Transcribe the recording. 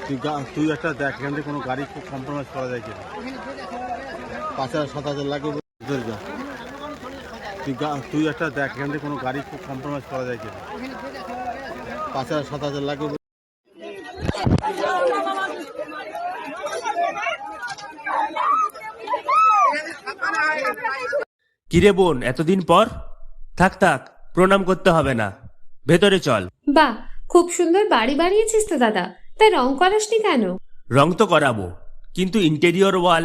তুই গা- তুই একটা দেখ এখান কোনো গাড়ি খুব কম্প্রোমাইজ করা যায় কিনা। পাঁচ হাজার সাত হাজার লাগবে দুর্গা তুই তুই একটা দেখ এখান থেকে কোনো গাড়ি খুব কম্প্রোমাইজ করা যায় কিনা? পাঁচ হাজার সাত হাজার লাগবে কিরে বোন এতদিন পর? থাক থাক প্রণাম করতে হবে না। ভেতরে চল। বাহ খুব সুন্দর বাড়ি বানিয়েছিস তো দাদা। তাই রং করাসনি কেন? রং তো করাবো কিন্তু ইন্টেরিয়র ওয়াল